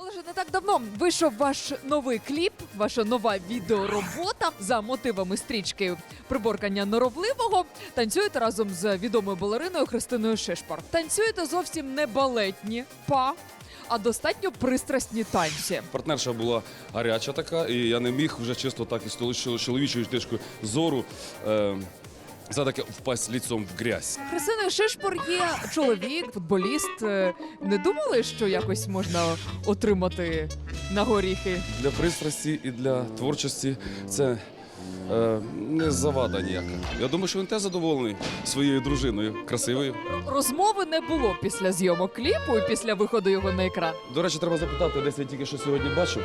Олеже, не так давно вийшов ваш новий кліп, ваша нова відеоробота за мотивами стрічки приборкання норовливого. Танцюєте разом з відомою балериною Христиною Шишпар. Танцюєте зовсім не балетні па, а достатньо пристрасні танці. Партнерша була гаряча така, і я не міг вже чисто так із чоло- чоловічою точкою зору е, за таке впасть ліцом в грязь. Христиною Шишпор є чоловік, футболіст. Е, Не думали, що якось можна отримати на горіхи? Для пристрасті і для творчості це е, не завада ніяка. Я думаю, що він теж задоволений своєю дружиною, красивою. Розмови не було після зйомок кліпу і після виходу його на екран. До речі, треба запитати, десь я тільки що сьогодні бачив.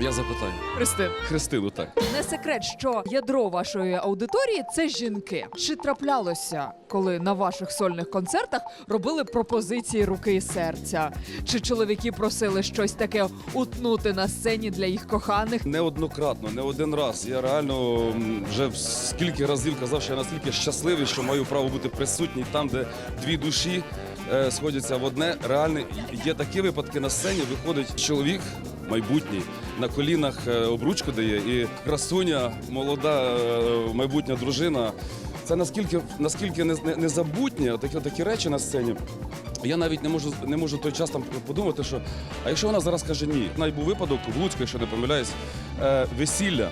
Я запитаю. Христин. Христину, так. Не секрет, що ядро вашої аудиторії це жінки. Чи траплялося, коли на ваших сольних концертах робили пропозиції руки і серця? Чи чоловіки просили щось таке утнути на сцені для їх коханих? Неоднократно, не один раз. Я реально м, вже в скільки разів казав, що я настільки щасливий, що маю право бути присутній там, де дві душі е, сходяться в одне. Реально є такі випадки на сцені. Виходить чоловік майбутній на колінах е, обручку дає, і красуня, молода е, майбутня дружина. Це наскільки наскільки не- не- незабутнє, такі, такі речі на сцені. Я навіть не можу не можу той час там подумати, що а якщо вона зараз каже ні, навіть був випадок в Луцьку, якщо не помиляюсь, е, весілля.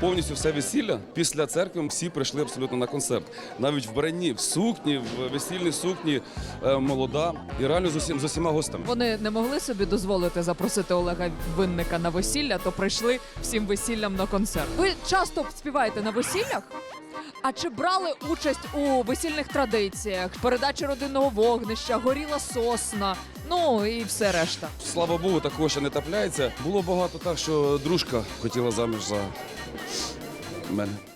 Повністю все весілля після церкви всі прийшли абсолютно на концерт. Навіть в бранні, в сукні, в весільній сукні, е, молода і реально з усім з усіма гостями. Вони не могли собі дозволити запросити Олега Винника на весілля, то прийшли всім весіллям на концерт. Ви часто співаєте на весіллях? А чи брали участь у весільних традиціях, передачі родинного вогнища, горіла сосна, ну і все решта? Слава Богу, такого ще не трапляється. Було багато так, що дружка хотіла заміж за men.